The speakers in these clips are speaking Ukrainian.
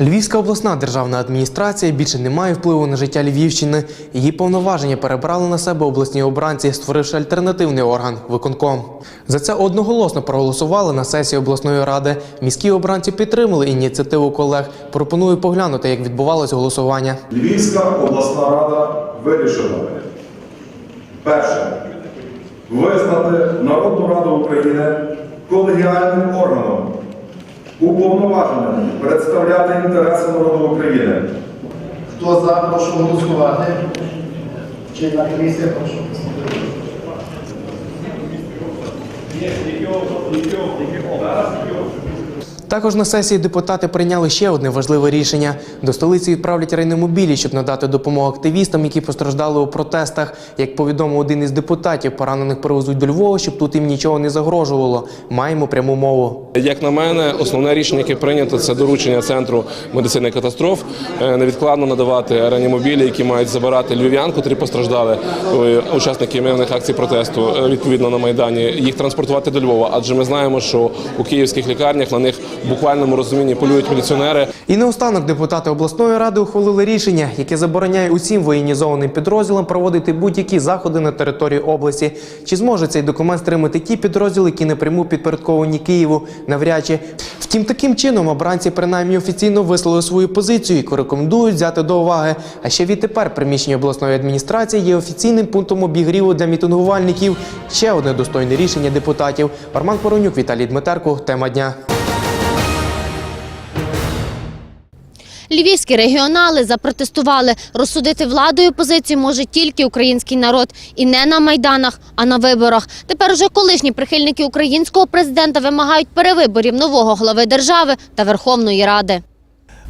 Львівська обласна державна адміністрація більше не має впливу на життя Львівщини. Її повноваження перебрали на себе обласні обранці, створивши альтернативний орган виконком. За це одноголосно проголосували на сесії обласної ради. Міські обранці підтримали ініціативу колег. Пропоную поглянути, як відбувалось голосування. Львівська обласна рада вирішила перше визнати Народну Раду України колегіальним органом, уповноваженим представляти інтереси народу України. Хто за, прошу голосувати. Чи на комісія, прошу. Також на сесії депутати прийняли ще одне важливе рішення. До столиці відправлять рейномобілі, щоб надати допомогу активістам, які постраждали у протестах. Як повідомив один із депутатів, поранених перевезуть до Львова, щоб тут їм нічого не загрожувало. Маємо пряму мову. Як на мене, основне рішення, яке прийнято, це доручення центру медицини катастроф е, невідкладно надавати реанімобілі, які мають забирати львів'ян, котрі постраждали е, учасники мирних акцій протесту е, відповідно на майдані, їх транспортувати до Львова. Адже ми знаємо, що у київських лікарнях на них буквальному розумінні полюють міліціонери. І наостанок депутати обласної ради ухвалили рішення, яке забороняє усім воєнізованим підрозділам проводити будь-які заходи на території області. Чи зможе цей документ стримати ті підрозділи, які напряму підпорядковані Києву? Навряд чи. Втім, таким чином обранці принаймні офіційно висловили свою позицію, яку рекомендують взяти до уваги. А ще відтепер приміщення обласної адміністрації є офіційним пунктом обігріву для мітингувальників. Ще одне достойне рішення депутатів. Арман Поронюк, Віталій Дмитерко. Тема дня. Львівські регіонали запротестували. Розсудити владою позицію може тільки український народ. І не на майданах, а на виборах. Тепер уже колишні прихильники українського президента вимагають перевиборів нового глави держави та Верховної Ради.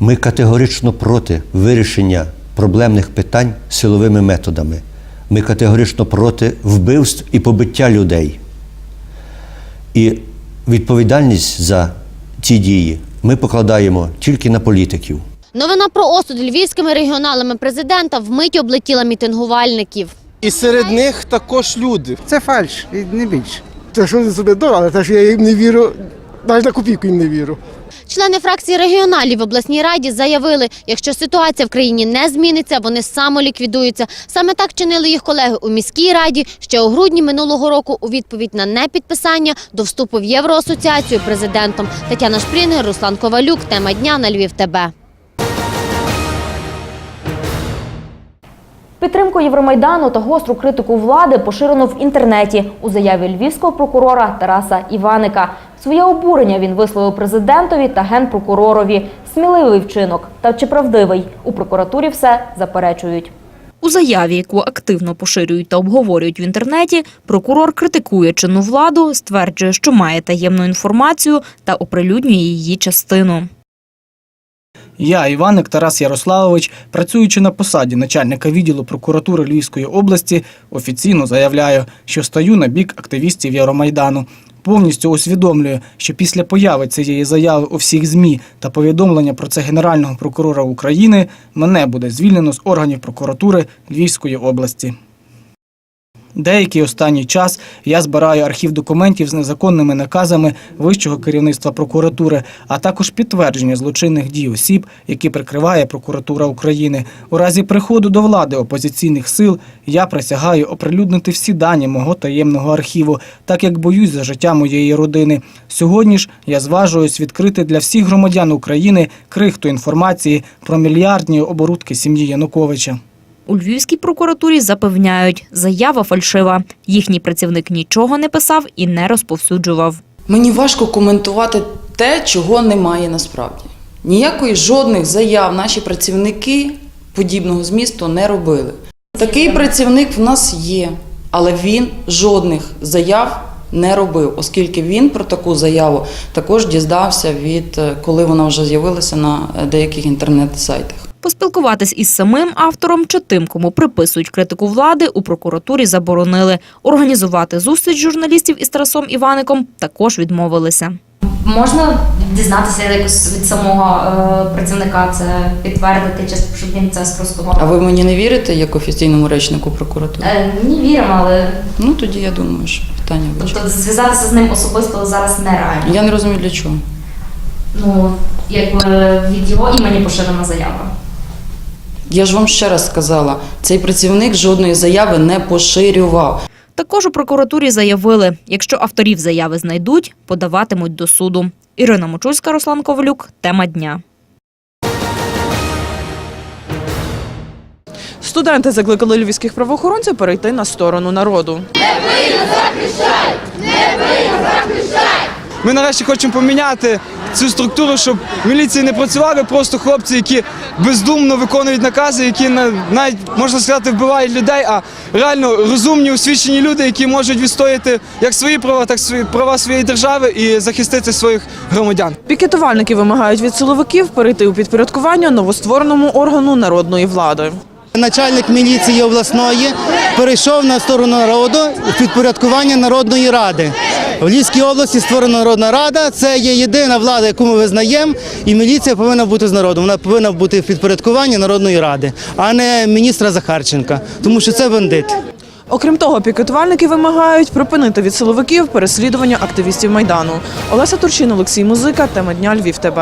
Ми категорично проти вирішення проблемних питань силовими методами. Ми категорично проти вбивств і побиття людей. І відповідальність за ці дії ми покладаємо тільки на політиків. Новина про осуд львівськими регіоналами президента вмить облетіла мітингувальників. І серед них також люди. Це фальш, і не більше. Те, що вони собі але те, що я їм не вірю, навіть на копійку їм не вірю. Члени фракції регіоналів в обласній раді заявили, якщо ситуація в країні не зміниться, вони самоліквідуються. Саме так чинили їх колеги у міській раді ще у грудні минулого року у відповідь на непідписання до вступу в Євроасоціацію президентом. Тетяна Шпрінгер, Руслан Ковалюк. Тема дня на Львів. ТБ. Підтримку Євромайдану та гостру критику влади поширено в інтернеті у заяві львівського прокурора Тараса Іваника. Своє обурення він висловив президентові та генпрокуророві. Сміливий вчинок та чи правдивий у прокуратурі все заперечують. У заяві, яку активно поширюють та обговорюють в інтернеті, прокурор критикує чинну владу, стверджує, що має таємну інформацію та оприлюднює її частину. Я, Іваник Тарас Ярославович, працюючи на посаді начальника відділу прокуратури Львівської області, офіційно заявляю, що стою на бік активістів Євромайдану. Повністю усвідомлюю, що після появи цієї заяви у всіх ЗМІ та повідомлення про це Генерального прокурора України мене буде звільнено з органів прокуратури Львівської області. Деякий останній час я збираю архів документів з незаконними наказами вищого керівництва прокуратури, а також підтвердження злочинних дій осіб, які прикриває прокуратура України. У разі приходу до влади опозиційних сил я присягаю оприлюднити всі дані мого таємного архіву, так як боюсь за життя моєї родини. Сьогодні ж я зважуюсь відкрити для всіх громадян України крихту інформації про мільярдні оборудки сім'ї Януковича. У Львівській прокуратурі запевняють, заява фальшива. Їхній працівник нічого не писав і не розповсюджував. Мені важко коментувати те, чого немає насправді. Ніякої жодних заяв наші працівники подібного змісту не робили. Такий працівник в нас є, але він жодних заяв не робив, оскільки він про таку заяву також дізнався від коли вона вже з'явилася на деяких інтернет-сайтах. Поспілкуватись із самим автором чи тим, кому приписують критику влади, у прокуратурі заборонили. Організувати зустріч журналістів із Тарасом Іваником також відмовилися. Можна дізнатися якось від самого е, працівника це підтвердити, чи щоб він це спростував? А ви мені не вірите як офіційному речнику прокуратури? Е, ні, віримо, але Ну тоді я думаю, що питання вичерпане. тобто зв'язатися з ним особисто зараз нереально. Я не розумію для чого. Ну якби від його імені поширена заява. Я ж вам ще раз сказала, цей працівник жодної заяви не поширював. Також у прокуратурі заявили, якщо авторів заяви знайдуть, подаватимуть до суду. Ірина Мочульська, Руслан Ковалюк. Тема дня. Студенти закликали львівських правоохоронців перейти на сторону народу. Ми нарешті хочемо поміняти цю структуру, щоб міліції не працювали просто хлопці, які бездумно виконують накази, які на- навіть можна сказати вбивають людей, а реально розумні, освічені люди, які можуть відстояти як свої права, так свої права своєї держави і захистити своїх громадян. Пікетувальники вимагають від силовиків перейти у підпорядкування новоствореному органу народної влади. Начальник міліції обласної перейшов на сторону народу у підпорядкування Народної ради. В Львівській області створена Народна Рада. Це є єдина влада, яку ми визнаємо, і міліція повинна бути з народом. Вона повинна бути в підпорядкуванні Народної ради, а не міністра Захарченка, тому що це бандит. Окрім того, пікетувальники вимагають припинити від силовиків переслідування активістів майдану. Олеся Турчин, Олексій Музика, тема дня Львів ТБ.